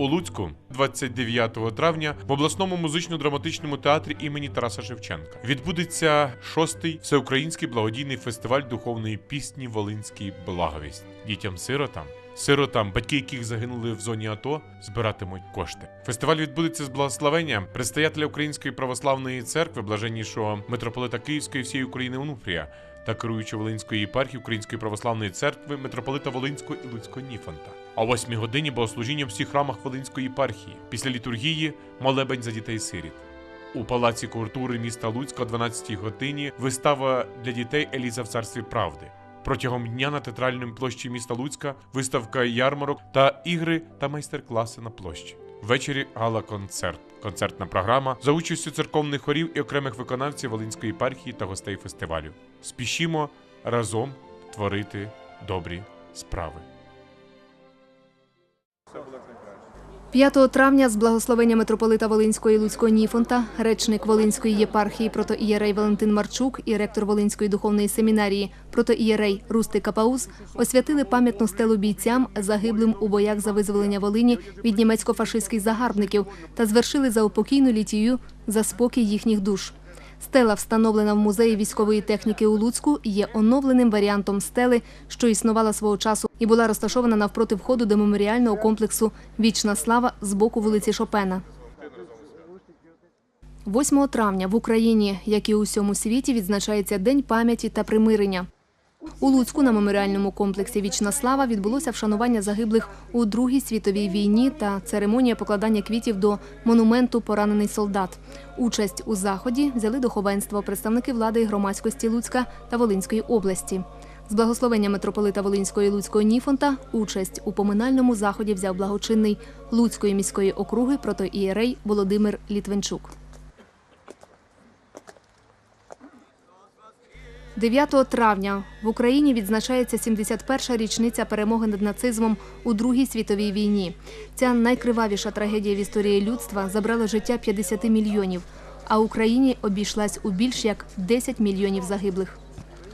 У Луцьку 29 травня в обласному музично-драматичному театрі імені Тараса Шевченка відбудеться шостий всеукраїнський благодійний фестиваль духовної пісні Волинський благовість дітям-сиротам. Сиротам, батьки яких загинули в зоні АТО, збиратимуть кошти. Фестиваль відбудеться з благословення предстоятеля Української православної церкви, блаженнішого митрополита Київської всієї України Онуфрія та керуючого Волинської єпархії Української православної церкви митрополита Волинського і Луцького Ніфанта. О 8 годині богослужіння в всіх храмах Волинської єпархії. Після літургії молебень за дітей сиріт. У палаці культури міста Луцька о 12-й годині вистава для дітей Еліза в царстві правди. Протягом дня на театральній площі міста Луцька виставка ярмарок та ігри та майстер-класи на площі. Ввечері гала-концерт. Концертна програма за участю церковних хорів і окремих виконавців Волинської єпархії та гостей фестивалю. Спішімо разом творити добрі справи. 5 травня з благословення митрополита Волинського і Луцького Ніфонта, речник Волинської єпархії протоієрей Валентин Марчук і ректор Волинської духовної семінарії протоієрей Русти Капаус освятили пам'ятну стелу бійцям, загиблим у боях за визволення Волині від німецько-фашистських загарбників та звершили заупокійну літію за спокій їхніх душ. Стела, встановлена в музеї військової техніки у Луцьку, є оновленим варіантом стели, що існувала свого часу і була розташована навпроти входу до меморіального комплексу Вічна слава з боку вулиці Шопена. 8 травня в Україні, як і у всьому світі, відзначається День пам'яті та примирення. У Луцьку на меморіальному комплексі Вічна слава відбулося вшанування загиблих у Другій світовій війні та церемонія покладання квітів до монументу Поранений солдат. Участь у заході взяли духовенство, представники влади і громадськості Луцька та Волинської області. З благословення митрополита Волинського і Луцького Ніфонта участь у поминальному заході взяв благочинний Луцької міської округи протоієрей Володимир Літвенчук. 9 травня в Україні відзначається 71-ша річниця перемоги над нацизмом у Другій світовій війні. Ця найкривавіша трагедія в історії людства забрала життя 50 мільйонів, а Україні обійшлась у більш як 10 мільйонів загиблих.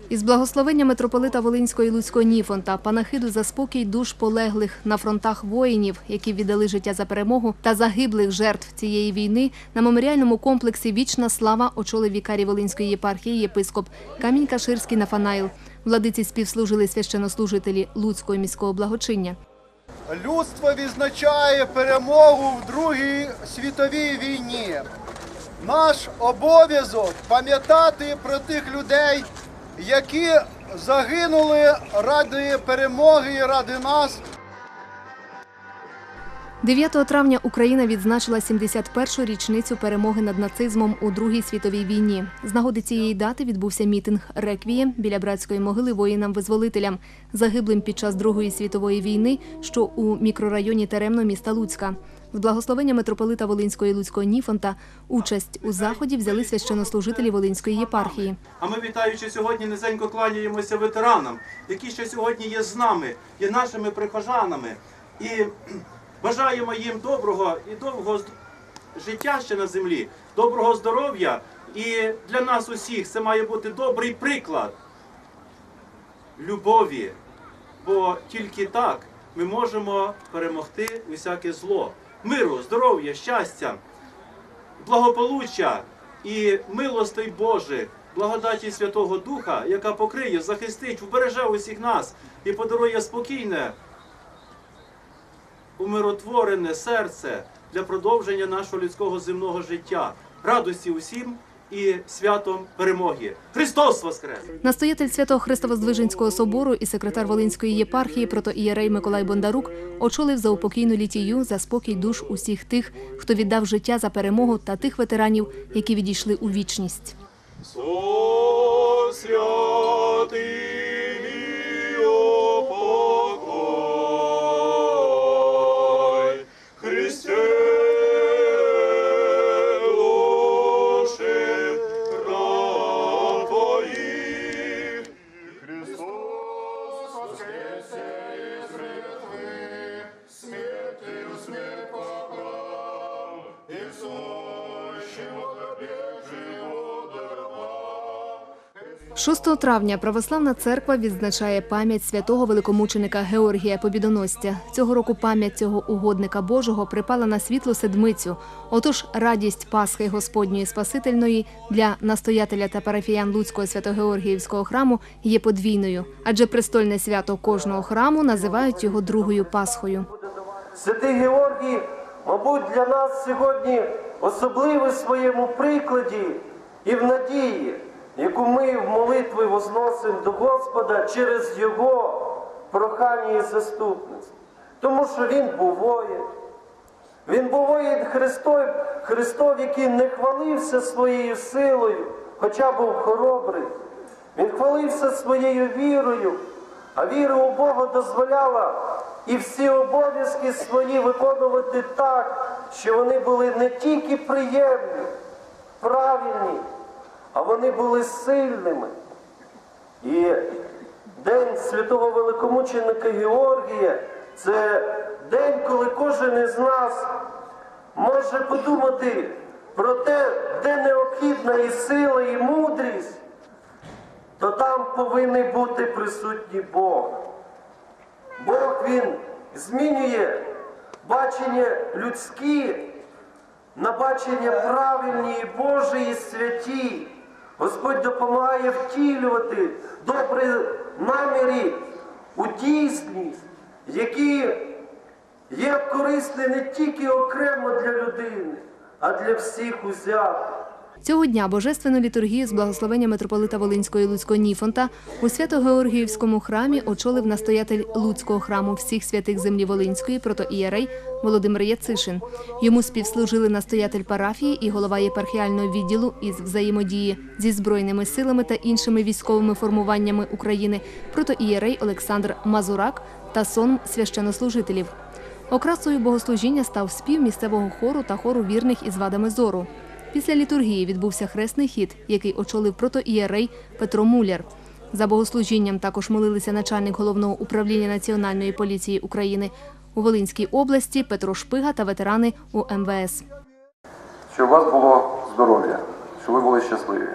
Із благословення митрополита Волинського і Луцького Ніфонта панахиду за спокій душ полеглих на фронтах воїнів, які віддали життя за перемогу, та загиблих жертв цієї війни на меморіальному комплексі Вічна слава очолив вікарій Волинської єпархії єпископ Камінь Каширський Нафанаїл. Владиці співслужили священнослужителі Луцького міського благочиння. Людство відзначає перемогу в Другій світовій війні. Наш обов'язок пам'ятати про тих людей, які загинули ради перемоги ради нас. 9 травня Україна відзначила 71-шу річницю перемоги над нацизмом у Другій світовій війні. З нагоди цієї дати відбувся мітинг «Реквієм» біля братської могили воїнам-визволителям, загиблим під час Другої світової війни, що у мікрорайоні Теремно міста Луцька. З благословення митрополита Волинського і Луцького Ніфонта участь у заході взяли священнослужителі Волинської єпархії. А ми, вітаючи сьогодні, низенько кланяємося ветеранам, які ще сьогодні є з нами, є нашими прихожанами. І бажаємо їм доброго і довгого життя ще на землі, доброго здоров'я. І для нас усіх це має бути добрий приклад любові. Бо тільки так ми можемо перемогти усяке зло. Миру, здоров'я, щастя, благополуччя і милостей Божих, благодаті Святого Духа, яка покриє, захистить, вбереже усіх нас і подарує спокійне, умиротворене серце для продовження нашого людського земного життя, радості усім і святом перемоги. Христос Воскрес! Настоятель святого Христовоздвиженського собору і секретар Волинської єпархії протоієрей Миколай Бондарук очолив за упокійну літію за спокій душ усіх тих, хто віддав життя за перемогу та тих ветеранів, які відійшли у вічність. 6 травня православна церква відзначає пам'ять святого великомученика Георгія Побідоносця. Цього року пам'ять цього угодника Божого припала на світлу седмицю. Отож, радість Пасхи Господньої Спасительної для настоятеля та парафіян Луцького свято-Георгіївського храму є подвійною, адже престольне свято кожного храму називають його другою Пасхою. Святий Георгій, мабуть, для нас сьогодні особливий в своєму прикладі і в надії, яку ми в молитві возносимо до Господа через Його прохання і заступництво. Тому що Він був воїн. Він був воїн Христов, Христов, який не хвалився своєю силою, хоча був хоробрий. Він хвалився своєю вірою, а віра у Бога дозволяла і всі обов'язки свої виконувати так, що вони були не тільки приємні, правильні, а вони були сильними. І День святого великомученика Георгія це день, коли кожен із нас може подумати про те, де необхідна і сила, і мудрість, то там повинен бути присутній Бог. Бог Він змінює бачення людські на бачення правильні і Божі і святі. Господь допомагає втілювати добрі наміри у дійсність, які є корисні не тільки окремо для людини, а для всіх узято. Цього дня божественну літургію з благословення митрополита Волинського і Луцького Ніфонта у Свято-Георгіївському храмі очолив настоятель Луцького храму всіх святих землі Волинської протоієрей Володимир Яцишин. Йому співслужили настоятель парафії і голова єпархіального відділу із взаємодії зі збройними силами та іншими військовими формуваннями України протоієрей Олександр Мазурак та сон священнослужителів. Окрасою богослужіння став спів місцевого хору та хору вірних із вадами зору. Після літургії відбувся хресний хід, який очолив протоієрей Петро Муляр. За богослужінням також молилися начальник головного управління Національної поліції України у Волинській області Петро Шпига та ветерани у МВС. щоб у вас було здоров'я, щоб ви були щасливі.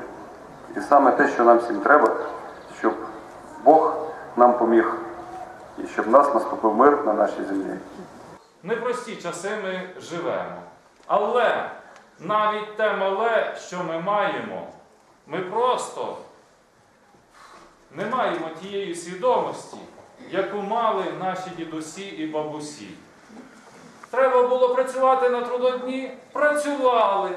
І саме те, що нам всім треба, щоб Бог нам поміг і щоб в нас наступив мир на нашій землі. непрості часи ми живемо. Але навіть те мале, що ми маємо, ми просто не маємо тієї свідомості, яку мали наші дідусі і бабусі. Треба було працювати на трудодні, працювали.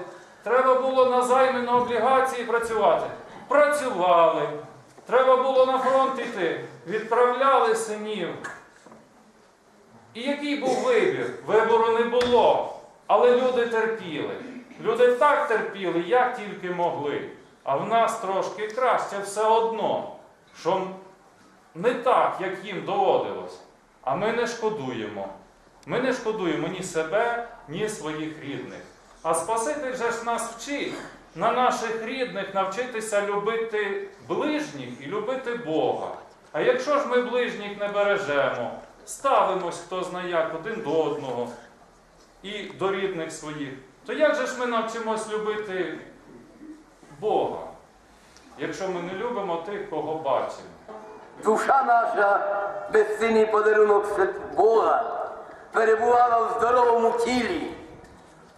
Треба було на займи на облігації працювати. Працювали. Треба було на фронт іти. Відправляли синів. І який був вибір? Вибору не було. Але люди терпіли. Люди так терпіли, як тільки могли. А в нас трошки краще все одно, що не так, як їм доводилось. А ми не шкодуємо. Ми не шкодуємо ні себе, ні своїх рідних. А Спаситель же ж нас вчить на наших рідних навчитися любити ближніх і любити Бога. А якщо ж ми ближніх не бережемо, ставимось хто знає як один до одного і до рідних своїх, то як же ж ми навчимось любити Бога, якщо ми не любимо тих, кого бачимо? Душа наша, безцінний подарунок Бога, перебувала в здоровому тілі,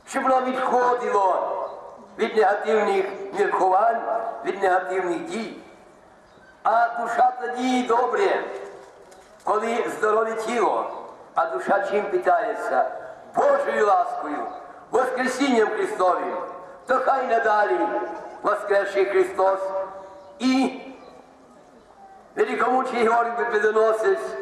щоб воно відходило від негативних міркувань, від негативних дій. А душа тоді добре, коли здорове тіло, а душа чим питається? Божою ласкою, Воскресінням Христовим, то хай надалі воскресший Христос і Великомучий Георгій Побідоносець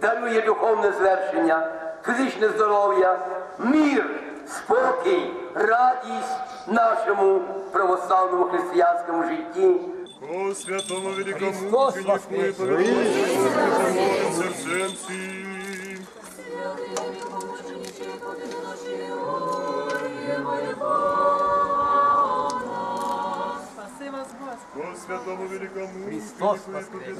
дарує духовне звершення, фізичне здоров'я, мир, спокій, радість нашому православному християнському житті. О святому великому Христос мученику и воскрес! помилуй сердцем всім. О святому великому Христос воскрес!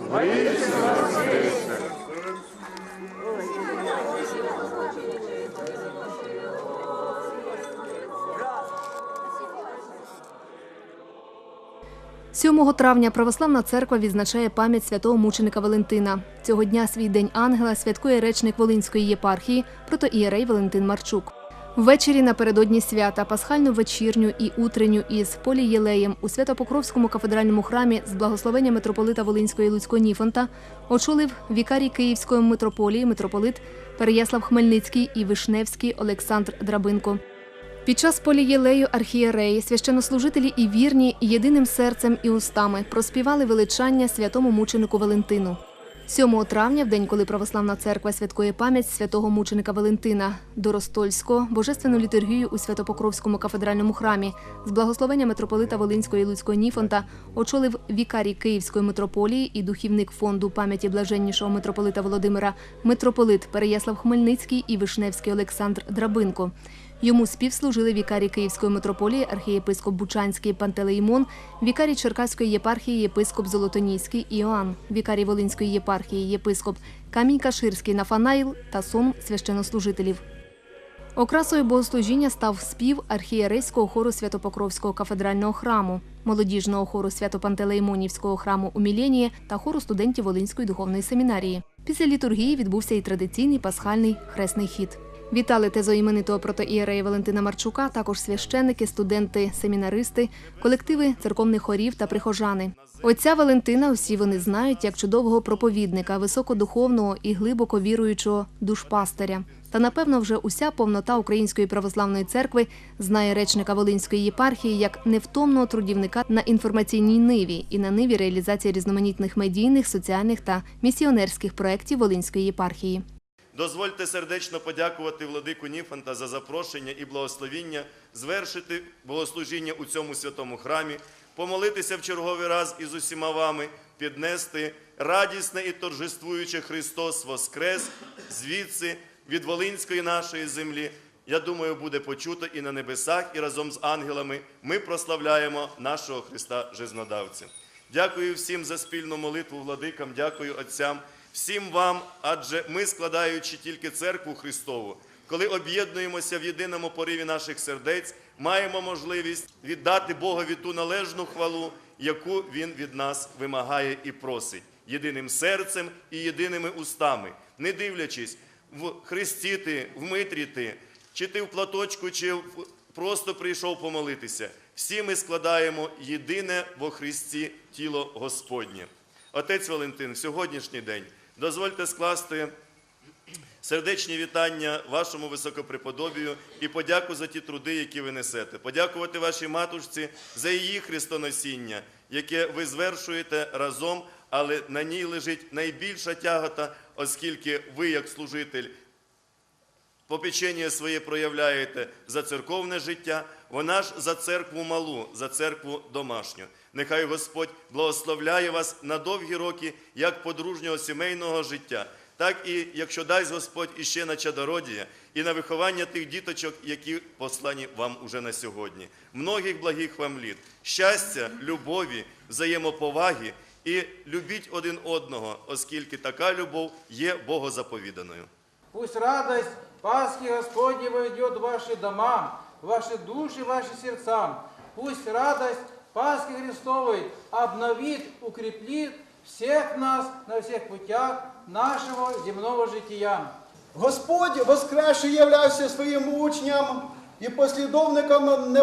7 травня Православна церква відзначає пам'ять святого мученика Валентина. Цього дня свій день ангела святкує речник Волинської єпархії, протоієрей Валентин Марчук. Ввечері напередодні свята, пасхальну вечірню і утренню із полієлеєм у Святопокровському кафедральному храмі з благословення митрополита Волинського і Луцького Ніфонта очолив вікарій Київської митрополії митрополит Переяслав Хмельницький і Вишневський Олександр Драбинко. Під час полієлею архієреї, священнослужителі і вірні єдиним серцем і устами проспівали величання святому мученику Валентину. 7 травня, в день, коли Православна церква святкує пам'ять святого мученика Валентина до Ростольського, божественну літургію у Святопокровському кафедральному храмі з благословення митрополита Волинського і Луцького Ніфонта очолив вікарій Київської митрополії і духівник фонду пам'яті блаженнішого митрополита Володимира, митрополит Переяслав Хмельницький і Вишневський Олександр Драбинко. Йому співслужили вікарій Київської митрополії архієпископ Бучанський Пантелеймон, вікарій Черкаської єпархії єпископ Золотоніський Іоанн, вікарій Волинської єпархії єпископ Камінь-Каширський Нафанаїл та сон священнослужителів. Окрасою богослужіння став спів архієрейського хору Святопокровського кафедрального храму, молодіжного хору Свято-Пантелеймонівського храму у Міленії та хору студентів Волинської духовної семінарії. Після літургії відбувся і традиційний пасхальний хресний хід. Вітали тезоіменитого протоієрея Валентина Марчука, також священники, студенти, семінаристи, колективи церковних хорів та прихожани. Отця Валентина усі вони знають як чудового проповідника, високодуховного і глибоко віруючого душпастиря. Та напевно вже уся повнота Української православної церкви знає речника Волинської єпархії як невтомного трудівника на інформаційній ниві і на ниві реалізації різноманітних медійних, соціальних та місіонерських проєктів Волинської єпархії. Дозвольте сердечно подякувати владику Ніфанта за запрошення і благословіння звершити богослужіння у цьому святому храмі, помолитися в черговий раз із усіма вами, піднести радісне і торжествуюче Христос Воскрес звідси від Волинської нашої землі. Я думаю, буде почуто і на небесах, і разом з ангелами ми прославляємо нашого Христа Жизнодавця. Дякую всім за спільну молитву владикам, дякую отцям, всім вам, адже ми, складаючи тільки церкву Христову, коли об'єднуємося в єдиному пориві наших сердець, маємо можливість віддати Богові ту належну хвалу, яку Він від нас вимагає і просить, єдиним серцем і єдиними устами, не дивлячись в Христі ти, в Митрі ти, чи ти в платочку, чи просто прийшов помолитися. Всі ми складаємо єдине во Христі тіло Господнє. Отець Валентин, в сьогоднішній день дозвольте скласти сердечні вітання вашому високопреподобію і подяку за ті труди, які ви несете. Подякувати вашій матушці за її хрестоносіння, яке ви звершуєте разом, але на ній лежить найбільша тягота, оскільки ви, як служитель, попечення своє проявляєте за церковне життя, вона ж за церкву малу, за церкву домашню. Нехай Господь благословляє вас на довгі роки як подружнього сімейного життя, так і, якщо дасть Господь іще на чадородія і на виховання тих діточок, які послані вам уже на сьогодні. Многих благих вам літ, щастя, любові, взаємоповаги і любіть один одного, оскільки така любов є богозаповіданою. Пусть радость Пасхи Господней войдет в ваши дома, в ваши души, в ваши сердца. Пусть радость Пасхи Христовой обновит, укреплит всех нас на всех путях нашего земного жития. Господь воскресший являвся своїм учням і послідовникам не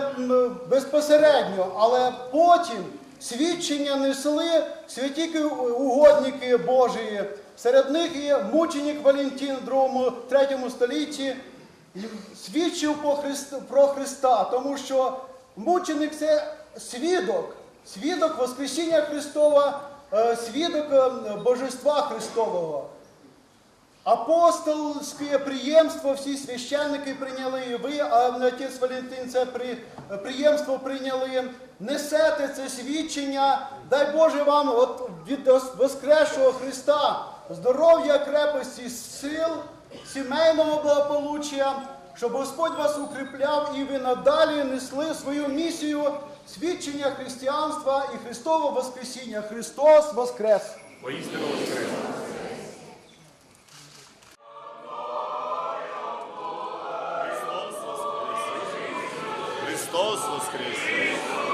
безпосередньо, але потім свідчення несли святі угодники Божії. Серед них і мученик Валентин в 2-3 столітті свідчив про Христа, тому що мученик це свідок, свідок Воскресіння Христова, е, свідок е, Божества Христового. Апостольське приємство всі священники прийняли, і ви, а отець Валентин, це при, приємство прийняли. Несете це свідчення. Дай Боже вам від ос- Воскресшого Христа здоров'я, крепості, сил, сімейного благополуччя, щоб Господь вас укріпляв і ви надалі несли свою місію свідчення християнства і Христового Воскресіння. Христос Воскрес! Воістину воскрес! Христос Воскрес! Христос Воскрес!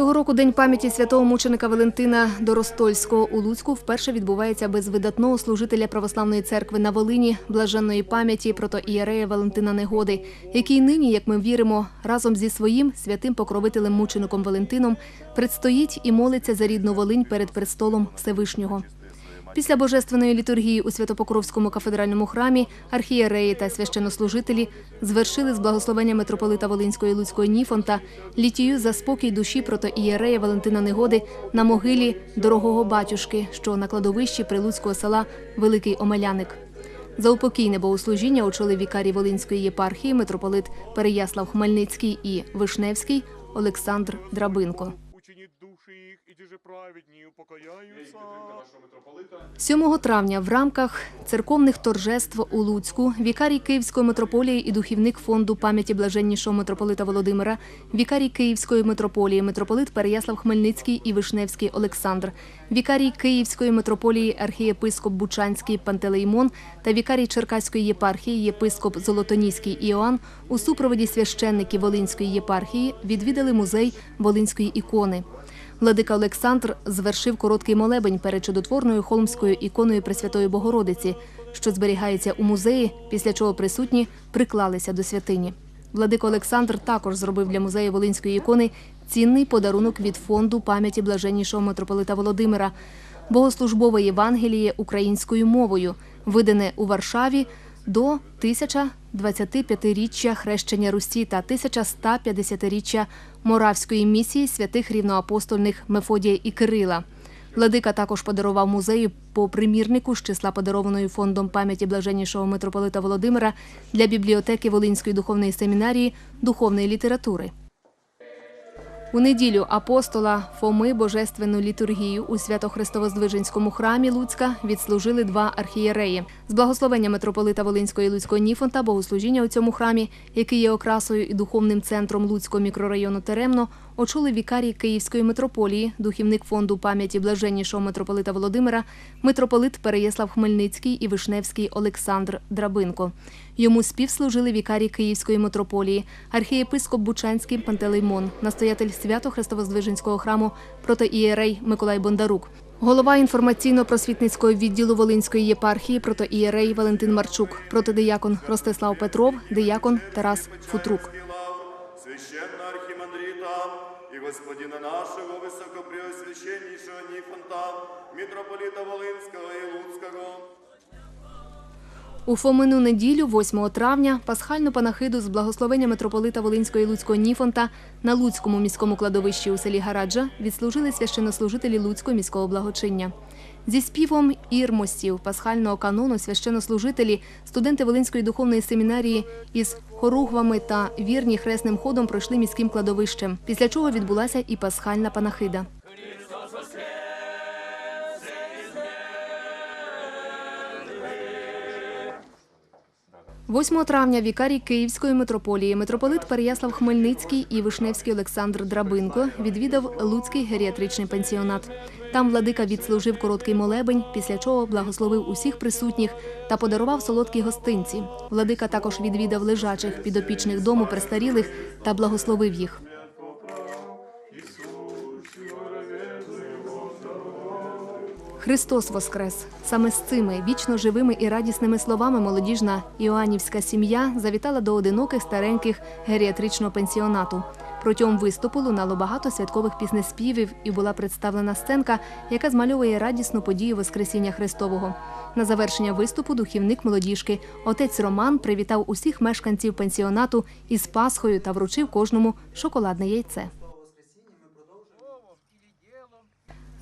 Цього року День пам'яті святого мученика Валентина Доростольського у Луцьку вперше відбувається без видатного служителя православної церкви на Волині, блаженної пам'яті протоієрея Валентина Негоди, який нині, як ми віримо, разом зі своїм святим покровителем мучеником Валентином предстоїть і молиться за рідну Волинь перед престолом Всевишнього. Після божественної літургії у Святопокровському кафедральному храмі архієреї та священнослужителі звершили з благословення митрополита Волинської Луцької Ніфонта літію за спокій душі протоієрея Валентина Негоди на могилі дорогого батюшки, що на кладовищі прилуцького села Великий Омеляник. За упокійне богослужіння очолив вікарій Волинської єпархії митрополит Переяслав Хмельницький і Вишневський Олександр Драбинко. І ті праведні упокояються. 7 травня в рамках церковних торжеств у Луцьку вікарій Київської митрополії і духівник фонду пам'яті блаженнішого митрополита Володимира, вікарій Київської митрополії, митрополит Переяслав Хмельницький і Вишневський Олександр, вікарій Київської митрополії архієпископ Бучанський Пантелеймон та вікарій Черкаської єпархії єпископ Золотоніський Іоанн у супроводі священників Волинської єпархії відвідали музей Волинської ікони. Владика Олександр звершив короткий молебень перед чудотворною холмською іконою Пресвятої Богородиці, що зберігається у музеї, після чого присутні приклалися до святині. Владика Олександр також зробив для музею Волинської ікони цінний подарунок від фонду пам'яті блаженнішого митрополита Володимира, богослужбове Євангеліє українською мовою, видане у Варшаві до 1025-річчя хрещення Русі та 1150-річчя Моравської місії святих рівноапостольних Мефодія і Кирила. Владика також подарував музею по примірнику з числа подарованої фондом пам'яті блаженнішого митрополита Володимира для бібліотеки Волинської духовної семінарії духовної літератури. У неділю апостола Фоми Божественну літургію у Свято-Христово-Здвиженському храмі Луцька відслужили два архієреї. З благословення митрополита Волинської і Луцького Ніфонта богослужіння у цьому храмі, який є окрасою і духовним центром Луцького мікрорайону Теремно, очолив вікарій Київської митрополії, духівник фонду пам'яті блаженнішого митрополита Володимира, митрополит Переяслав Хмельницький і Вишневський Олександр Драбинко. Йому співслужили вікарій Київської митрополії, архієпископ Бучанський Пантелеймон, настоятель Свято-Христово-Здвиженського храму протоієрей Миколай Бондарук. Голова інформаційно-просвітницького відділу Волинської єпархії протоієрей Валентин Марчук, протодиякон Ростислав Петров, диякон Тарас Футрук. священного архимандрита и господина нашего высокопреосвященнейшего Нифонта, митрополита Волынского и Луцкого, У Фомину неділю, 8 травня, пасхальну панахиду з благословення митрополита Волинського і Луцького Ніфонта на Луцькому міському кладовищі у селі Гараджа відслужили священнослужителі Луцького міського благочиння. Зі співом ірмостів пасхального канону священнослужителі, студенти Волинської духовної семінарії із хоругвами та вірні хресним ходом пройшли міським кладовищем, після чого відбулася і пасхальна панахида. 8 травня вікарій Київської митрополії митрополит Переяслав Хмельницький і Вишневський Олександр Драбинко відвідав Луцький геріатричний пансіонат. Там владика відслужив короткий молебень, після чого благословив усіх присутніх та подарував солодкі гостинці. Владика також відвідав лежачих підопічних дому престарілих та благословив їх. Христос Воскрес! Саме з цими вічно живими і радісними словами молодіжна іоаннівська сім'я завітала до одиноких стареньких геріатричного пенсіонату. Протягом виступу лунало багато святкових піснеспівів і була представлена сценка, яка змальовує радісну подію Воскресіння Христового. На завершення виступу духівник молодіжки отець Роман привітав усіх мешканців пенсіонату із Пасхою та вручив кожному шоколадне яйце.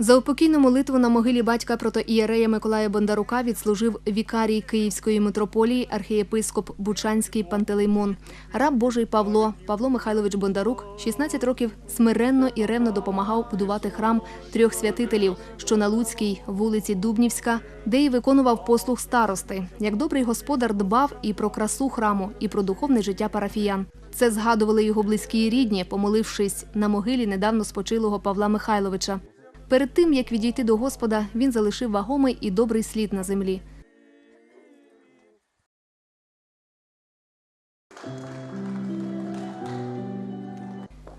За упокійну молитву на могилі батька протоієрея Миколая Бондарука відслужив вікарій Київської митрополії архієпископ Бучанський Пантелеймон. Раб Божий Павло Павло Михайлович Бондарук 16 років смиренно і ревно допомагав будувати храм трьох святителів, що на Луцькій вулиці Дубнівська, де й виконував послуг старости. Як добрий господар дбав і про красу храму, і про духовне життя парафіян. Це згадували його близькі і рідні, помолившись на могилі недавно спочилого Павла Михайловича. Перед тим як відійти до Господа, він залишив вагомий і добрий слід на землі.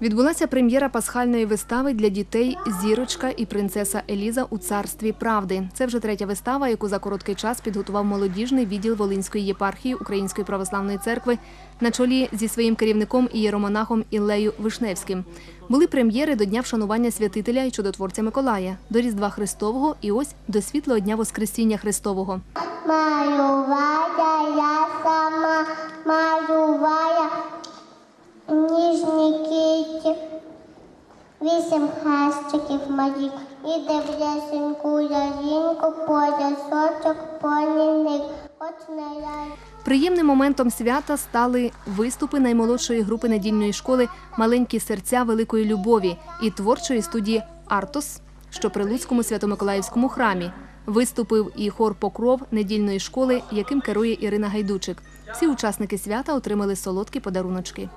Відбулася прем'єра пасхальної вистави для дітей Зірочка і принцеса Еліза у царстві правди. Це вже третя вистава, яку за короткий час підготував молодіжний відділ Волинської єпархії Української православної церкви на чолі зі своїм керівником ієромонахом Іллею Вишневським. Були прем'єри до Дня вшанування святителя і чудотворця Миколая, до Різдва Христового і ось до світлого дня Воскресіння Христового. Малювала я сама, малювала ніжні кіті, вісім хрестиків моїх, і дебресеньку ялинку, поясочок, поліник, от не лай. Приємним моментом свята стали виступи наймолодшої групи недільної школи Маленькі серця великої любові і творчої студії Артос, що при Луцькому Свято-Миколаївському храмі. Виступив і хор Покров недільної школи, яким керує Ірина Гайдучик. Всі учасники свята отримали солодкі подаруночки.